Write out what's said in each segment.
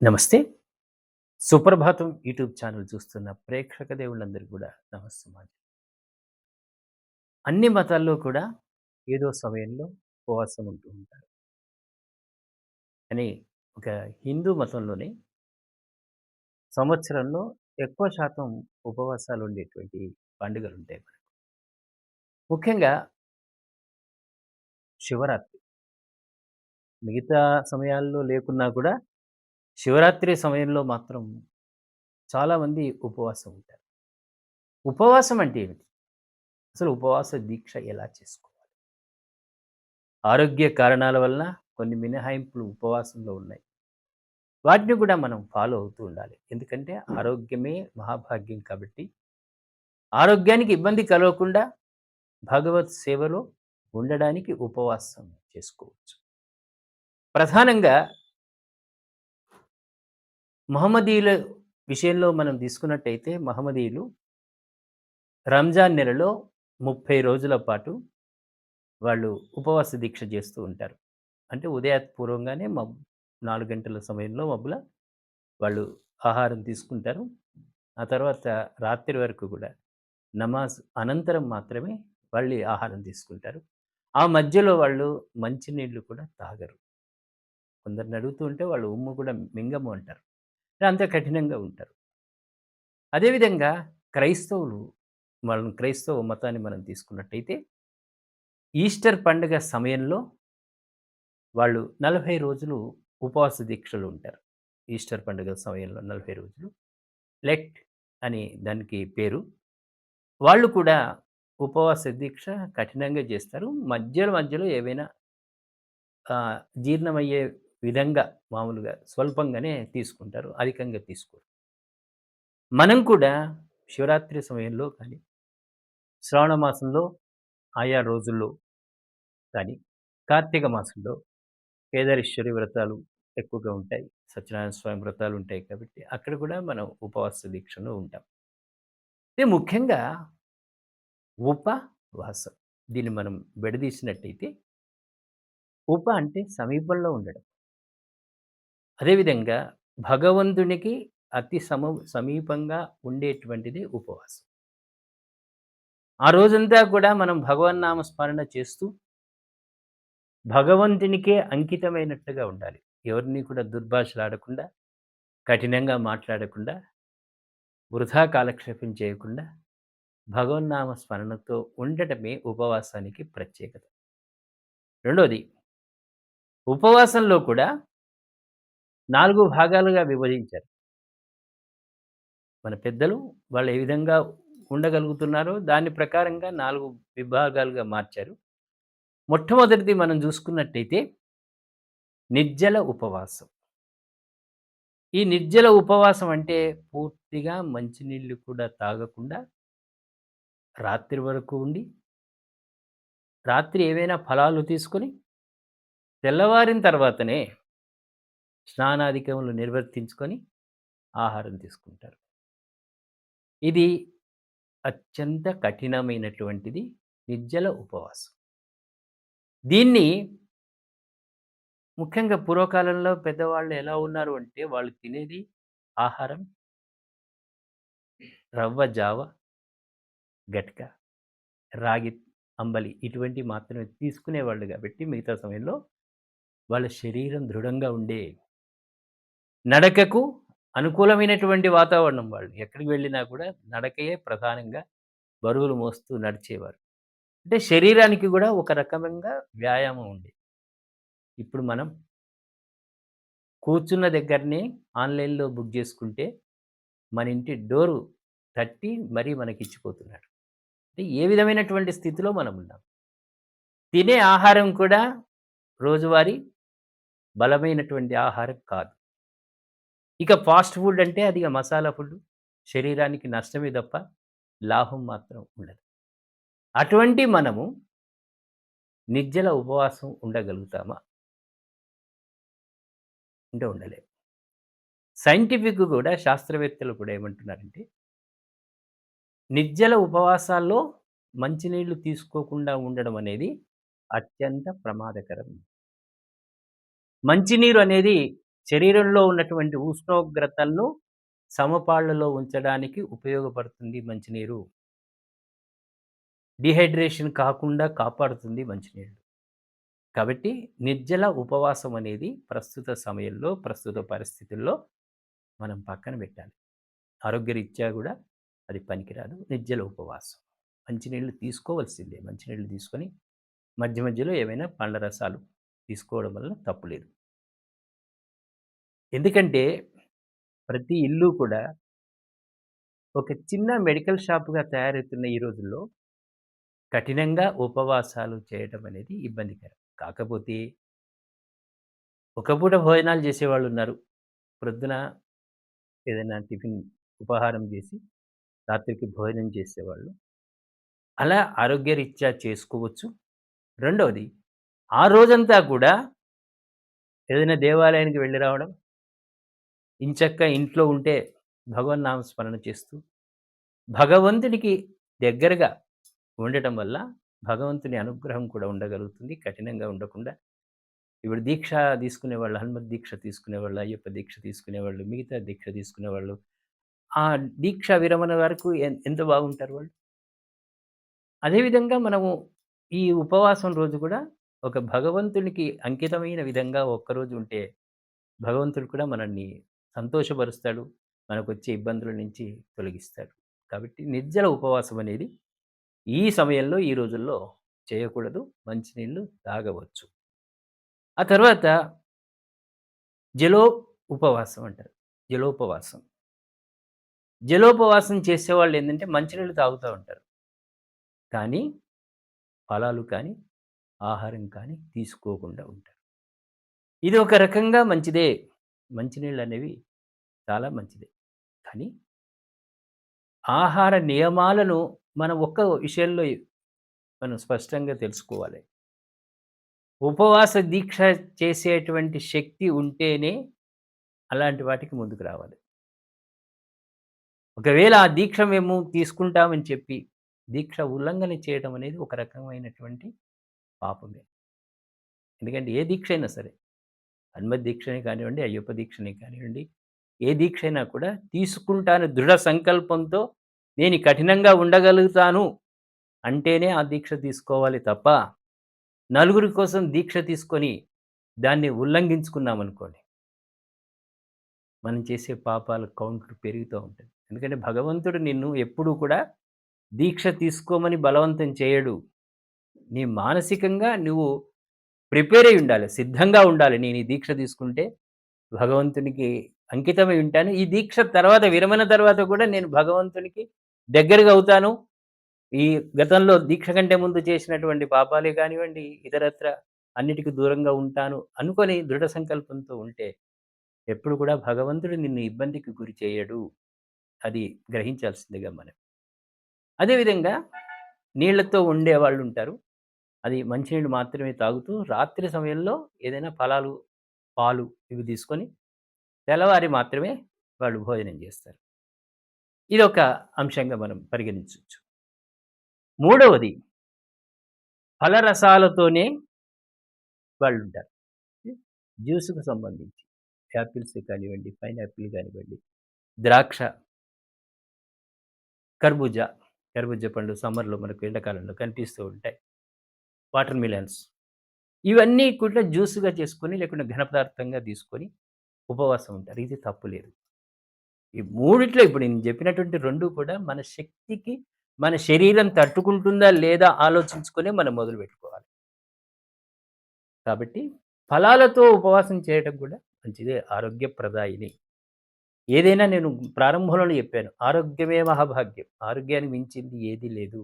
నమస్తే. సుప్రభాతం YouTube channel చూస్తున్న ప్రేక్షక దేవుళ్ళందరూ కూడా నమస్సుమాంజలి. అన్ని మతాల్లో కూడా ఏదో సమయంలో ఉపవాసం ఉంటూ ఉంటారు. కానీ ఒక హిందూ మతంలోనే సంవత్సరంలో ఎక్కువ శాతం ఉపవాసాలు ఉండేటువంటి పండుగలుంటాయి మనకు. ముఖ్యంగా శివరాత్రి. మిగతా సమయాల్లో లేకున్నా కూడా శివరాత్రి సమయంలో మాత్రం చాలామంది ఉపవాసం ఉంటారు. ఉపవాసం అంటే ఏమిటి? అసలు ఉపవాస దీక్ష ఎలా చేసుకోవాలి? ఆరోగ్య కారణాల వలన కొన్ని మినహాయింపులు ఉపవాసంలో ఉన్నాయి. వాటిని కూడా మనం ఫాలో అవుతూ ఉండాలి. ఎందుకంటే ఆరోగ్యమే మహాభాగ్యం కాబట్టి ఆరోగ్యానికి ఇబ్బంది కలగకుండా భగవత్ సేవలో ఉండడానికి ఉపవాసం చేసుకోవచ్చు. ప్రధానంగా మహమ్మదీయుల విషయంలో మనం తీసుకున్నట్టయితే మహమ్మదీయులు రంజాన్ నెలలో 30 రోజుల పాటు వాళ్ళు ఉపవాస దీక్ష చేస్తూ ఉంటారు. అంటే ఉదయపూర్వంగానే మబ్ నాలుగు గంటల సమయంలో మబ్బుల వాళ్ళు ఆహారం తీసుకుంటారు. ఆ తర్వాత రాత్రి వరకు కూడా నమాజ్ అనంతరం మాత్రమే వాళ్ళు ఆహారం తీసుకుంటారు. ఆ మధ్యలో వాళ్ళు మంచినీళ్ళు కూడా తాగరు. కొందరిని అడుగుతూ ఉంటే వాళ్ళు ఉమ్ము కూడా మింగము అంటారు. అంత కఠినంగా ఉంటారు. అదేవిధంగా క్రైస్తవులు మనం క్రైస్తవ మతాన్ని మనం తీసుకున్నట్టయితే ఈస్టర్ పండుగ సమయంలో వాళ్ళు 40 రోజులు ఉపవాస దీక్షలు ఉంటారు. ఈస్టర్ పండుగ సమయంలో 40 రోజులు. లెట్ అని దానికి పేరు. వాళ్ళు కూడా ఉపవాస దీక్ష కఠినంగా చేస్తారు. మధ్యలో మధ్యలో ఏవైనా జీర్ణమయ్యే విధంగా మామూలుగా స్వల్పంగానే తీసుకుంటారు. అధికంగా తీసుకోరు. మనం కూడా శివరాత్రి సమయంలో కానీ శ్రావణ మాసంలో ఆయా రోజుల్లో కానీ, కార్తీక మాసంలో కేదారేశ్వరి వ్రతాలు ఎక్కువగా ఉంటాయి. సత్యనారాయణ స్వామి వ్రతాలు ఉంటాయి కాబట్టి అక్కడ కూడా మనం ఉపవాస దీక్షలో ఉంటాం. అయితే ముఖ్యంగా ఉపవాసం దీన్ని మనం విడదీసినట్టయితే ఉప అంటే సమీపంలో ఉండడం. అదేవిధంగా భగవంతునికి అతి సమ సమీపంగా ఉండేటువంటిది ఉపవాసం. ఆ రోజంతా కూడా మనం భగవన్నామ స్మరణ చేస్తూ భగవంతునికే అంకితమైనట్టుగా ఉండాలి. ఎవరిని కూడా దుర్భాషలాడకుండా, కఠినంగా మాట్లాడకుండా, వృధా కాలక్షేపం చేయకుండా భగవన్నామ స్మరణతో ఉండటమే ఉపవాసానికి ప్రత్యేకత. రెండోది ఉపవాసంలో కూడా నాలుగు భాగాలుగా విభజించారు. మన పెద్దలు వాళ్ళు ఏ విధంగా ఉండగలుగుతున్నారో దాని ప్రకారంగా 4 విభాగాలుగా మార్చారు. మొట్టమొదటిది మనం చూసుకున్నట్టయితే నిర్జల ఉపవాసం. ఈ నిర్జల ఉపవాసం అంటే పూర్తిగా మంచినీళ్ళు కూడా తాగకుండా రాత్రి వరకు ఉండి రాత్రి ఏవైనా ఫలాలు తీసుకొని తెల్లవారిన తర్వాతనే స్నానాధికములు నిర్వర్తించుకొని ఆహారం తీసుకుంటారు. ఇది అత్యంత కఠినమైనటువంటిది నిర్జల ఉపవాసం. దీన్ని ముఖ్యంగా పూర్వకాలంలో పెద్దవాళ్ళు ఎలా ఉన్నారు అంటే వాళ్ళు తినేది ఆహారం రవ్వ జావ, గట్క, రాగి అంబలి ఇటువంటి మాత్రమే తీసుకునేవాళ్ళు కాబట్టి మిగతా సమయంలో వాళ్ళ శరీరం దృఢంగా ఉండే నడకకు అనుకూలమైనటువంటి వాతావరణం వాళ్ళు. ఎక్కడికి వెళ్ళినా కూడా నడకయే ప్రధానంగా బరువులు మోస్తూ నడిచేవారు. అంటే శరీరానికి కూడా ఒక రకమంగా వ్యాయామం ఉండేది. ఇప్పుడు మనం కూర్చున్న దగ్గరనే ఆన్‌లైన్‌లో బుక్ చేసుకుంటే మన ఇంటి డోరు తట్టి మరీ మనకిచ్చిపోతున్నాడు. అంటే ఏ విధమైనటువంటి స్థితిలో మనం ఉన్నాం. తినే ఆహారం కూడా రోజువారీ బలమైనటువంటి ఆహారం కాదు. ఇక ఫాస్ట్ ఫుడ్ అంటే అది మసాలా ఫుడ్. శరీరానికి నష్టమే తప్ప లాభం మాత్రం ఉండదు. అటువంటి మనము నిర్జల ఉపవాసం ఉండగలుగుతామా? అంటే ఉండలేము సైంటిఫిక్ కూడా శాస్త్రవేత్తలు కూడా ఏమంటున్నారంటే నిర్జల ఉపవాసాల్లో మంచినీళ్ళు తీసుకోకుండా ఉండడం అనేది అత్యంత ప్రమాదకరం. మంచినీరు అనేది శరీరంలో ఉన్నటువంటి ఉష్ణోగ్రతలను సమపాళ్ళలో ఉంచడానికి ఉపయోగపడుతుంది మంచినీరు. డిహైడ్రేషన్ కాకుండా కాపాడుతుంది మంచినీళ్ళు. కాబట్టి నిర్జల ఉపవాసం అనేది ప్రస్తుత సమయంలో, ప్రస్తుత పరిస్థితుల్లో మనం పక్కన పెట్టాలి. ఆరోగ్యరీత్యా కూడా అది పనికిరాదు. నిర్జల ఉపవాసం. మంచినీళ్ళు తీసుకోవాల్సిందే. మంచినీళ్ళు తీసుకొని మధ్య మధ్యలో ఏవైనా పండ్ల రసాలు తీసుకోవడం వల్ల తప్పు లేదు. ఎందుకంటే ప్రతి ఇల్లు కూడా ఒక చిన్న మెడికల్ షాప్‌గా తయారవుతున్న ఈ రోజుల్లో కఠినంగా ఉపవాసాలు చేయటం అనేది ఇబ్బందికరం. కాకపోతే ఒక పూట భోజనాలు చేసేవాళ్ళున్నారు. ప్రొద్దున ఏదైనా టిఫిన్ ఉపాహారం చేసి రాత్రికి భోజనం చేసేవాళ్ళు. అలా ఆరోగ్యరీత్యా చేసుకోవచ్చు. రెండవది ఆ రోజంతా కూడా ఏదైనా దేవాలయానికి వెళ్ళి రావడం, ఇంచక్క ఇంట్లో ఉంటే భగవన్నామ స్మరణ చేస్తూ, భగవంతుడికి దగ్గరగా ఉండటం వల్ల భగవంతుని అనుగ్రహం కూడా ఉండగలుగుతుంది. కఠినంగా ఉండకుండా. ఇప్పుడు దీక్ష తీసుకునేవాళ్ళు, హనుమత్ దీక్ష తీసుకునేవాళ్ళు, అయ్యప్ప దీక్ష తీసుకునేవాళ్ళు, మిగతా దీక్ష తీసుకునేవాళ్ళు, ఆ దీక్ష విరమణ వరకు ఎంత బాగుంటారు వాళ్ళు. అదేవిధంగా మనము ఈ ఉపవాసం రోజు కూడా ఒక భగవంతునికి అంకితమైన విధంగా ఒక్కరోజు ఉంటే, భగవంతుడు కూడా మనల్ని సంతోషపరుస్తాడు. మనకొచ్చే ఇబ్బందుల నుంచి తొలగిస్తాడు. కాబట్టి నిర్జల ఉపవాసం అనేది ఈ సమయంలో, ఈ రోజుల్లో చేయకూడదు. మంచినీళ్ళు తాగవచ్చు. ఆ తర్వాత జలో ఉపవాసం అంటారు. జలోపవాసం. జలోపవాసం చేసేవాళ్ళు ఏంటంటే మంచినీళ్ళు తాగుతూ ఉంటారు. కానీ ఫలాలు కానీ, ఆహారం కానీ తీసుకోకుండా ఉంటారు. ఇది ఒక రకంగా మంచిదే. మంచినీళ్ళు అనేవి చాలా మంచిది కానీ ఆహార నియమాలను మనం ఒక్క విషయంలో మనం స్పష్టంగా తెలుసుకోవాలి. ఉపవాస దీక్ష చేసేటువంటి శక్తి ఉంటేనే అలాంటి వాటికి ముందుకు రావాలి. ఒకవేళ ఆ దీక్ష మేము తీసుకుంటామని చెప్పి, దీక్ష ఉల్లంఘన చేయడం అనేది ఒక రకమైనటువంటి పాపమే. ఎందుకంటే ఏ దీక్ష అయినా సరే, హనుమత్ దీక్షనే కానివ్వండి, అయ్యప్ప దీక్షని కానివ్వండి, ఏ దీక్ష అయినా కూడా తీసుకుంటాను దృఢ సంకల్పంతో నేను కఠినంగా ఉండగలుగుతాను అంటేనే ఆ దీక్ష తీసుకోవాలి తప్ప, నలుగురి కోసం దీక్ష తీసుకొని దాన్ని ఉల్లంఘించుకున్నామనుకోండి మనం చేసే పాపాల కౌంట్ పెరుగుతూ ఉంటుంది. ఎందుకంటే భగవంతుడు నిన్ను ఎప్పుడూ కూడా దీక్ష తీసుకోమని బలవంతం చేయడు. నీ మానసికంగా నువ్వు ప్రిపేర్ అయ్యి ఉండాలి. సిద్ధంగా ఉండాలి. నేను ఈ దీక్ష తీసుకుంటే భగవంతునికి అంకితమై ఉంటాను. ఈ దీక్ష తర్వాత విరమణ తర్వాత కూడా నేను భగవంతునికి దగ్గరగా అవుతాను. ఈ గతంలో దీక్ష కంటే ముందు చేసినటువంటి పాపాలే కానివ్వండి, ఇతరత్ర అన్నిటికీ దూరంగా ఉంటాను అనుకొని దృఢ సంకల్పంతో ఉంటే, ఎప్పుడు కూడా భగవంతుడు నిన్ను ఇబ్బందికి గురి చేయడు. అది గ్రహించాల్సిందిగా మనం. అదేవిధంగా నీళ్ళతో ఉండేవాళ్ళుంటారు. అది మంచినీళ్ళు మాత్రమే తాగుతూ రాత్రి సమయంలో ఏదైనా ఫలాలు, పాలు ఇవి తీసుకొని తెల్లవారి మాత్రమే వాళ్ళు భోజనం చేస్తారు. ఇదొక అంశంగా మనం పరిగణించొచ్చు. మూడవది ఫలరసాలతోనే వాళ్ళుంటారు. జ్యూస్‌కు సంబంధించి యాపిల్స్ కానివ్వండి, పైనాపిల్ కానివ్వండి, ద్రాక్ష కర్బూజా, కర్బూజా పండ్లు సమ్మర్‌లో మనకు ఎండాకాలంలో కనిపిస్తూ ఉంటాయి. Watermelons. ఇవన్నీ కూడా జ్యూస్‌గా చేసుకొని లేకుంటే ఘన పదార్థంగా తీసుకొని ఉపవాసం ఉంటారు. ఇది తప్పు లేదు. ఈ మూడిట్లో ఇప్పుడు నేను చెప్పినటువంటి రెండు కూడా మన శక్తికి మన శరీరం తట్టుకుంటుందా లేదా ఆలోచించుకునే మనం మొదలు పెట్టుకోవాలి కాబట్టి ఫలాలతో ఉపవాసం చేయటం కూడా మంచిదే. ఆరోగ్యప్రదాయిని. ఏదైనా నేను ప్రారంభంలో చెప్పాను. ఆరోగ్యమే మహాభాగ్యం. ఆరోగ్యానికి మించింది ఏది లేదు.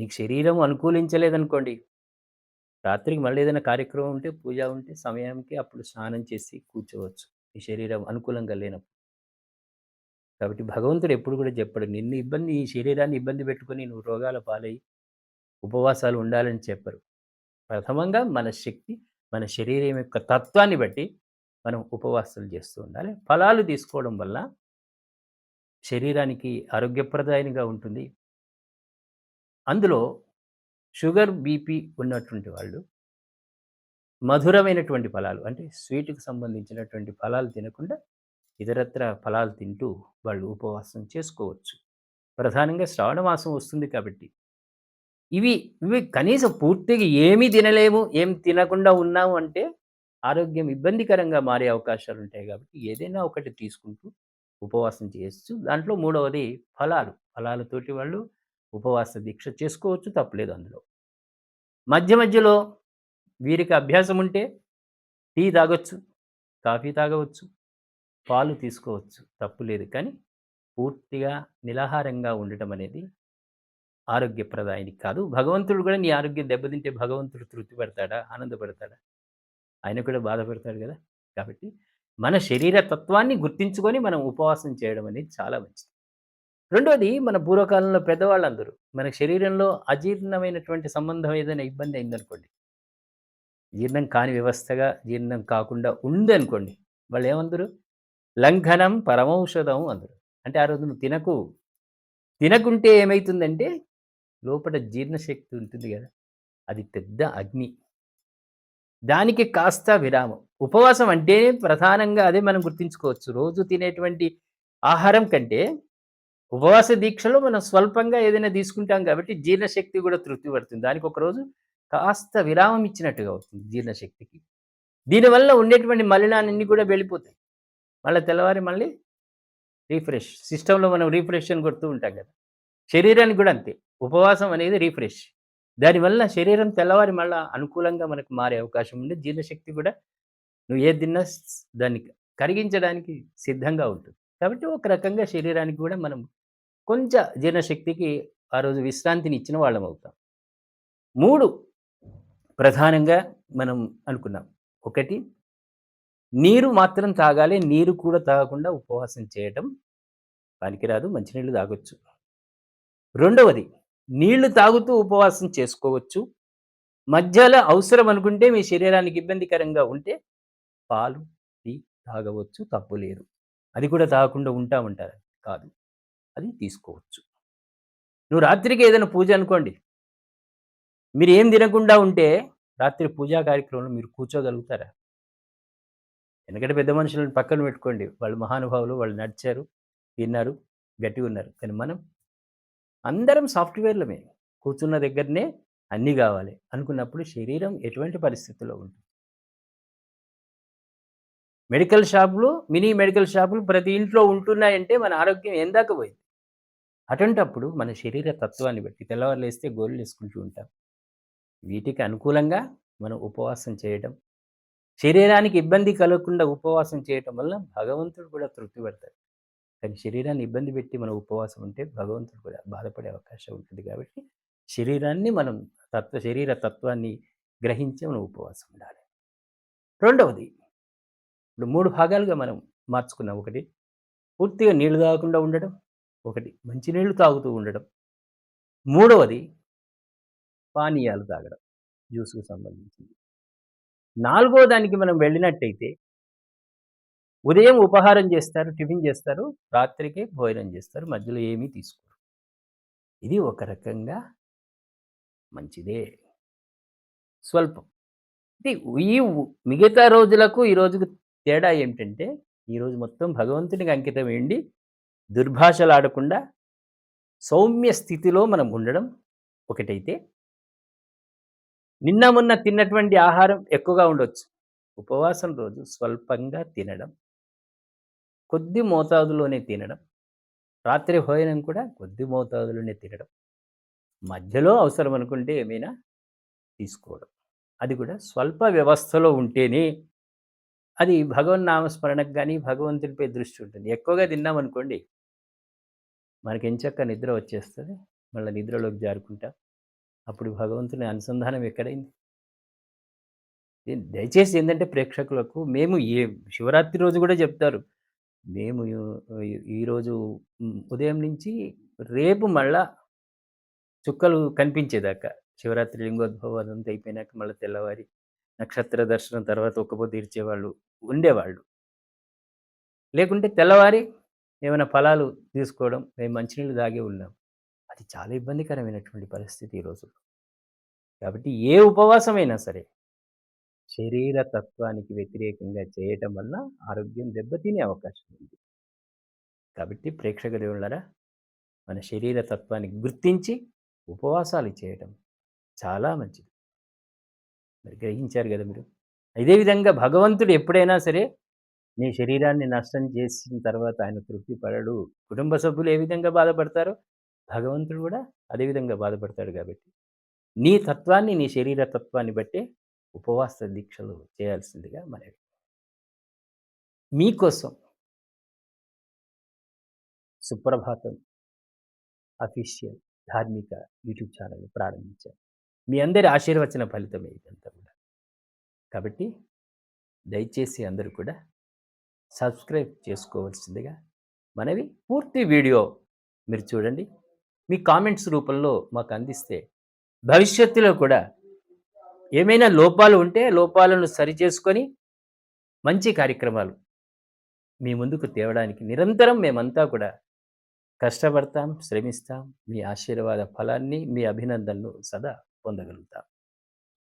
నీకు శరీరం అనుకూలించలేదనుకోండి, రాత్రికి మళ్ళీ ఏదైనా కార్యక్రమం ఉంటే, పూజ ఉంటే సమయానికి అప్పుడు స్నానం చేసి కూర్చోవచ్చు. నీ శరీరం అనుకూలంగా లేనప్పుడు. కాబట్టి భగవంతుడు ఎప్పుడు కూడా చెప్పడు. నిన్ను ఇబ్బంది ఈ శరీరాన్ని ఇబ్బంది పెట్టుకొని నువ్వు రోగాల పాలై ఉపవాసాలు ఉండాలని చెప్పరు. ప్రథమంగా మన శక్తి, మన శరీరం యొక్క తత్వాన్ని బట్టి మనం ఉపవాసాలు చేస్తూ ఉండాలి. ఫలాలు తీసుకోవడం వల్ల శరీరానికి ఆరోగ్యప్రదాయంగా ఉంటుంది. అందులో షుగర్, బీపీ ఉన్నటువంటి వాళ్ళు మధురమైనటువంటి ఫలాలు అంటే స్వీట్‌కి సంబంధించినటువంటి ఫలాలు తినకుండా ఇతరత్ర ఫలాలు తింటూ వాళ్ళు ఉపవాసం చేసుకోవచ్చు. ప్రధానంగా శ్రావణ మాసం వస్తుంది కాబట్టి. ఇవి ఇవి కనీసం పూర్తిగా ఏమీ తినలేము, ఏం తినకుండా ఉన్నాము అంటే ఆరోగ్యం ఇబ్బందికరంగా మారే అవకాశాలు ఉంటాయి కాబట్టి ఏదైనా ఒకటి తీసుకుంటూ ఉపవాసం చేయొచ్చు. దాంట్లో మూడవది ఫలాలు. ఫలాలతోటి వాళ్ళు ఉపవాస దీక్ష చేసుకోవచ్చు తప్పులేదు అందులో. మధ్య మధ్యలో వీరికి అభ్యాసం ఉంటే టీ తాగొచ్చు, కాఫీ తాగవచ్చు, పాలు తీసుకోవచ్చు తప్పు లేదు. కానీ పూర్తిగా నిలాహారంగా ఉండటం అనేది ఆరోగ్యప్రదాయిని కాదు. భగవంతుడు కూడా నీ ఆరోగ్యం దెబ్బతింటే భగవంతుడు తృప్తి పడతాడా? ఆనందపడతాడా? ఆయన కూడా బాధపడతాడు కదా కాబట్టి మన శరీర తత్వాన్ని గుర్తించుకొని మనం ఉపవాసం చేయడం అనేది చాలా మంచిది. రెండోది మన పూర్వకాలంలో పెద్దవాళ్ళందరూ మన శరీరంలో అజీర్ణమైనటువంటి సంబంధం ఏదైనా ఇబ్బంది అయిందనుకోండి. జీర్ణం కాని వ్యవస్థగా జీర్ణం కాకుండా ఉందనుకోండి. ఏమందరు లంఘనం పరమౌషధం అందరు అంటే ఆ రోజు నువ్వు తినకు. తినకుంటే ఏమవుతుందంటే లోపట జీర్ణశక్తి ఉంటుంది కదా అది పెద్ద అగ్ని. దానికి కాస్త విరామం. ఉపవాసం అంటే ప్రధానంగా అదే మనం గుర్తుంచుకోవచ్చు. రోజు తినేటువంటి ఆహారం కంటే ఉపవాస దీక్షలో మనం స్వల్పంగా ఏదైనా తీసుకుంటాం కాబట్టి జీర్ణశక్తి కూడా తృప్తి పడుతుంది. దానికి ఒకరోజు కాస్త విరామం ఇచ్చినట్టుగా అవుతుంది జీర్ణశక్తికి. దీనివల్ల ఉండేటువంటి మలినాలన్నీ కూడా వెళ్ళిపోతాయి. మళ్ళీ తెల్లవారి మళ్ళీ రీఫ్రెష్ సిస్టంలో మనం రిఫ్రెష్ అని కొడుతూ ఉంటాం కదా! శరీరానికి కూడా అంతే. ఉపవాసం అనేది రిఫ్రెష్. దానివల్ల శరీరం తెల్లవారి మళ్ళా అనుకూలంగా మనకు మారే అవకాశం ఉంది. జీర్ణశక్తి కూడా నువ్వు ఏ తిన్నా దాన్ని కరిగించడానికి సిద్ధంగా ఉంటుంది. కాబట్టి ఒక రకంగా శరీరానికి కూడా మనం కొంచెం జీర్ణశక్తికి ఆ రోజు విశ్రాంతిని ఇచ్చిన వాళ్ళం అవుతాం మూడు ప్రధానంగా మనం అనుకున్నాం. ఒకటి నీరు మాత్రం తాగాలి. నీరు కూడా తాగకుండా ఉపవాసం చేయటం పనికిరాదు. మంచినీళ్ళు తాగొచ్చు. రెండవది నీళ్ళు తాగుతూ ఉపవాసం చేసుకోవచ్చు. మధ్యలో అవసరం అనుకుంటే మీ శరీరానికి ఇబ్బందికరంగా ఉంటే పాలు, టీ తాగవచ్చు తప్పు లేదు. అది కూడా తాగకుండా ఉంటామంటారా? కాదు. అది తీసుకోవచ్చు. నువ్వు రాత్రికి ఏదైనా పూజ అనుకోండి. మీరు ఏం తినకుండా ఉంటే రాత్రి పూజా కార్యక్రమంలో మీరు కూర్చోగలుగుతారా? ఎందుకంటే పెద్ద మనుషులను పక్కన పెట్టుకోండి. వాళ్ళు మహానుభావులు. వాళ్ళు నడిచారు, తిన్నారు, గట్టిగున్నారు. కానీ మనం అందరం సాఫ్ట్‌వేర్‌లమే. కూర్చున్న దగ్గరనే అన్నీ కావాలి అనుకున్నప్పుడు శరీరం ఎటువంటి పరిస్థితిలో ఉంటుంది? మెడికల్ షాపులు, మినీ మెడికల్ షాపులు ప్రతి ఇంట్లో ఉంటున్నాయంటే మన ఆరోగ్యం ఎందాక పోయింది. అటువంటప్పుడు మన శరీర తత్వాన్ని బట్టి తెల్లవారు లేస్తే వేసుకుంటూ ఉంటాం. వీటికి అనుకూలంగా మనం ఉపవాసం చేయడం, శరీరానికి ఇబ్బంది కలగకుండా ఉపవాసం చేయటం వల్ల భగవంతుడు కూడా తృప్తి పడతాడు. కానీ శరీరాన్ని ఇబ్బంది పెట్టి మనం ఉపవాసం ఉంటే భగవంతుడు కూడా బాధపడే అవకాశం ఉంటుంది కాబట్టి శరీరాన్ని మనం తత్వ శరీర తత్వాన్ని గ్రహించి మనం ఉపవాసం ఉండాలి. రెండవది ఇప్పుడు మూడు భాగాలుగా మనం మార్చుకున్నాం. ఒకటి పూర్తిగా నీళ్ళు తాగకుండా ఉండడం. ఒకటి మంచినీళ్ళు తాగుతూ ఉండడం. మూడవది పానీయాలు తాగడం. జ్యూస్కు సంబంధించింది. నాలుగో దానికి మనం వెళ్ళినట్టయితే ఉదయం ఉపహారం చేస్తారు, టిఫిన్ చేస్తారు, రాత్రికే భోజనం చేస్తారు. మధ్యలో ఏమీ తీసుకోరు. ఇది ఒక రకంగా మంచిదే. స్వల్పం. ఇది ఈ మిగతా రోజులకు ఈ రోజుకు తేడా ఏమిటంటే, ఈరోజు మొత్తం భగవంతునికి అంకితం అయ్యుండి, దుర్భాషలాడకుండా సౌమ్య స్థితిలో మనం ఉండడం ఒకటైతే నిన్న మొన్న తిన్నటువంటి ఆహారం ఎక్కువగా ఉండొచ్చు. ఉపవాసం రోజు స్వల్పంగా తినడం. కొద్ది మోతాదులోనే తినడం. రాత్రి భోజనం కూడా కొద్ది మోతాదులోనే తినడం. మధ్యలో అవసరం అనుకుంటే ఏమైనా తీసుకోవడం. అది కూడా స్వల్ప వ్యవస్థలో ఉంటేనే అది భగవన్నామస్మరణకు కానీ భగవంతునిపై దృష్టి ఉంటుంది. ఎక్కువగా తిన్నామనుకోండి మనకి ఎంచక్కా నిద్ర వచ్చేస్తుంది మళ్ళీ నిద్రలోకి జారుకుంటాం. అప్పుడు భగవంతుని అనుసంధానం ఎక్కడైంది? దయచేసి ఏంటంటే ప్రేక్షకులకు మేము ఏ శివరాత్రి రోజు కూడా చెప్తారు. మేము ఈరోజు ఉదయం నుంచి రేపు మళ్ళా చుక్కలు కనిపించేదాకా శివరాత్రి లింగోద్భవం అదంతా అయిపోయినాక మళ్ళీ తెల్లవారి నక్షత్ర దర్శనం తర్వాత ఒక్కపొద్దు తీర్చేవాళ్ళు ఉండేవాళ్ళు. లేకుంటే తెల్లవారి ఏమైనా ఫలాలు తీసుకోవడం, మేము మంచినీళ్ళు తాగే ఉన్నాం. అది చాలా ఇబ్బందికరమైనటువంటి పరిస్థితి ఈ రోజుల్లో. కాబట్టి ఏ ఉపవాసమైనా సరే శరీర తత్వానికి వ్యతిరేకంగా చేయటం వల్ల ఆరోగ్యం దెబ్బతినే అవకాశం ఉంది. కాబట్టి ప్రేక్షక దేవుళ్ళరా మన శరీర తత్వాన్ని గుర్తించి ఉపవాసాలు చేయటం చాలా మంచిది. మరి గ్రహించారు కదా మీరు. ఇదే విధంగా భగవంతుడు ఎప్పుడైనా సరే నీ శరీరాన్ని నష్టం చేసిన తర్వాత ఆయన తృప్తి పడడు. కుటుంబ సభ్యులు ఏ విధంగా బాధపడతారో భగవంతుడు కూడా అదే విధంగా బాధపడతాడు కాబట్టి నీ తత్వాన్ని నీ శరీర తత్వాన్ని బట్టే ఉపవాస దీక్షలు చేయాల్సిందిగా మనవి. మీకోసం Suprabhatam official Dharmika YouTube channel ప్రారంభించాను. మీ అందరి ఆశీర్వచన ఫలితమే ఇదంతా కూడా. కాబట్టి దయచేసి అందరూ కూడా సబ్స్క్రైబ్ చేసుకోవాల్సిందిగా మనవి. పూర్తి వీడియో మీరు చూడండి. మీ కామెంట్స్ రూపంలో మాకు అందిస్తే భవిష్యత్తులో కూడా ఏమైనా లోపాలు ఉంటే లోపాలను సరిచేసుకొని మంచి కార్యక్రమాలు మీ ముందుకు తేవడానికి నిరంతరం మేమంతా కూడా కష్టపడతాం, శ్రమిస్తాం. మీ ఆశీర్వాద ఫలాన్ని, మీ అభినందనలు సదా పొందగలుగుతాం.